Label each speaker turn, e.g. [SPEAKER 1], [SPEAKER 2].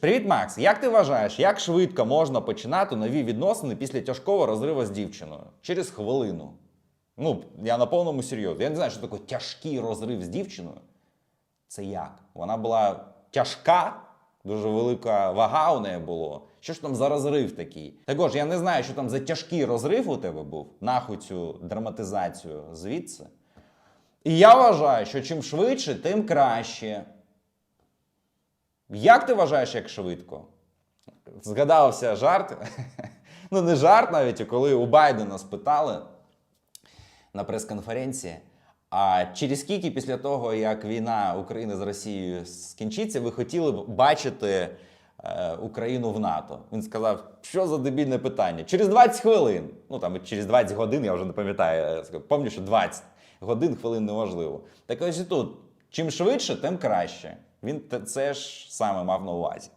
[SPEAKER 1] Привіт, Макс. Як ти вважаєш, як швидко можна починати нові відносини після тяжкого розриву з дівчиною? Через хвилину. Ну, я на повному серйозі. Я не знаю, що таке тяжкий розрив з дівчиною. Це як? Вона була тяжка, дуже велика вага у неї було. Що ж там за розрив такий? Також я не знаю, що там за тяжкий розрив у тебе був. Нахуй цю драматизацію звідси. І я вважаю, що чим швидше, тим краще. Як ти вважаєш, як швидко? Згадався жарт. Ну, не жарт навіть, коли у Байдена спитали на прес-конференції. А через скільки після того, як війна України з Росією скінчиться, ви хотіли б бачити е, Україну в НАТО? Він сказав, що за дебільне питання? Через 20 хвилин. Ну там через 20 годин, я вже не пам'ятаю. Пам'ятаю, що 20 годин хвилин неможливо. Так ось і тут. Чим швидше, тим краще. Він це ж саме мав на увазі.